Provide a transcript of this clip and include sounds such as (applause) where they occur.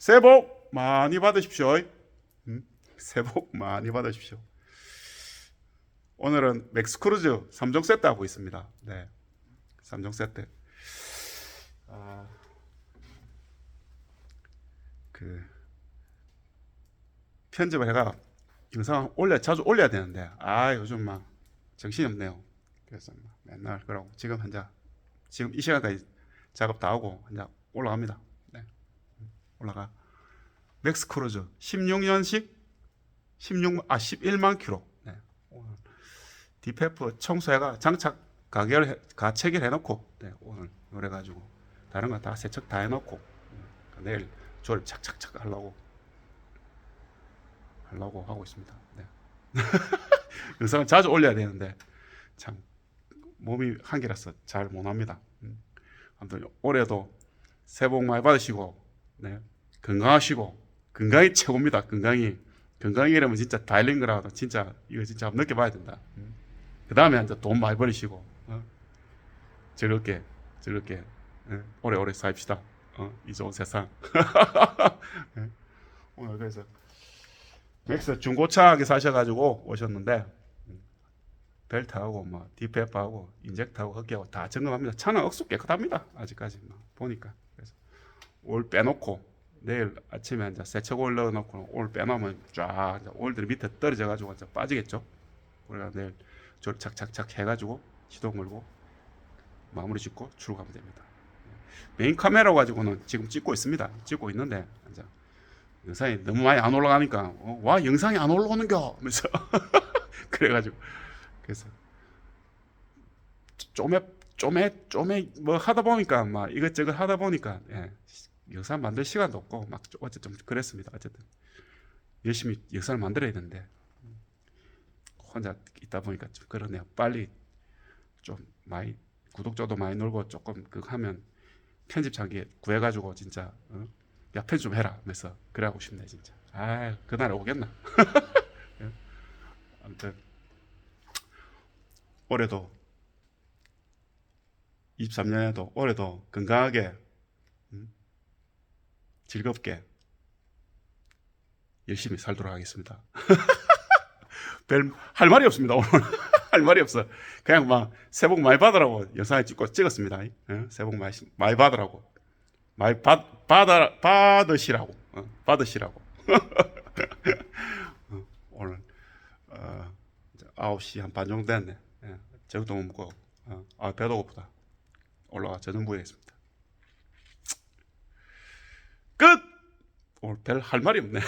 새해 복 많이 받으십시오. 음? 새해 복 많이 받으십시오. 오늘은 맥스크루즈 3종 세트 하고 있습니다. 네. 3종 세트. 아, 그 편집을 해가 영상 올려 자주 올려야 되는데 아 요즘 막 정신이 없네요. 그래서 막 맨날 그러고 지금 현재 지금 이 시간까지 작업 다 하고 현재 올라갑니다. 네. 올라가. 맥스크루즈 16년식 16 아 11만 킬로. 네. 디페프 청소해가 장착 가결 해- 가체결 해 놓고 네, 오늘 그래 가지고 다른 거 다 세척 다 해 놓고 음, 내일 조립 착착착 하려고 하려고 하고 있습니다. 네. (laughs) 영상을 자주 올려야 되는데 참 몸이 한계라서 잘 못합니다. 음. 아무튼 올해도 새해 복 많이 받으시고 네. 건강하시고 건강이 최고입니다. 건강이 건강이라면 진짜 다일린 거라도 진짜 이거 진짜 한번 느껴봐야 된다. 그 다음에 이제 돈 많이 벌으시고 어? 즐겁게 즐겁게 예, 오래오래 삽시다. 어? 이 좋은 세상. 예. (laughs) 오늘 그래서 맥스 중고차하게 사셔가지고 오셨는데 음, 벨트하고 뭐 디페프하고 인젝터하고 흡기하고 다 점검합니다. 차는 억수 깨끗합니다. 아직까지 뭐 보니까 그래서 올 빼놓고 내일 아침에 이제 세척 올려놓고 올 빼놓으면 쫙 올들이 밑에 떨어져 가지고 이제 빠지겠죠. 우리가 내일 저 착착착 해가지고 시동 걸고 마무리 짓고 출고하면 됩니다. 메인 카메라 가지고는 지금 찍고 있습니다. 찍고 있는데 이제 영상이 너무 많이 안 올라가니까 어, 와 영상이 안 올라오는겨 하면서 (laughs) 그래가지고 그래서 좀에 좀에 좀에 뭐 하다 보니까 막 이것저것 하다 보니까 예, 영상 만들 시간도 없고 막 어쨌든 좀 그랬습니다. 어쨌든 열심히 영상을 만들어야 되는데 혼자 있다 보니까 좀 그러네요. 빨리 좀 많이 구독자도 많이 늘고 조금 그 하면 편집 장기 구해가지고 진짜 어? 야 편집 좀 해라 하면서 그래 하고 싶네 진짜. 아 그날 오겠나? (laughs) 예. 아무튼 올해도 23년에도 올해도 건강하게 음, 즐겁게 열심히 살도록 하겠습니다. (laughs) 별 할 말이 없습니다 오늘. (laughs) 할 말이 없어 그냥 막 새해 복 많이 받으라고 영상을 찍고 찍었습니다. 예? 새해 복 많이, 많이 받으라고. 많이 받, 받아, 받으시라고. 어, 받으시라고. (laughs) 어, 오늘 어, 이제 9시 한 반 정도 됐네. 예, 저것도 못 먹고 어, 아 배도 고프다. 올라가 저녁 부에겠습니다 오늘 별 할 말이 없네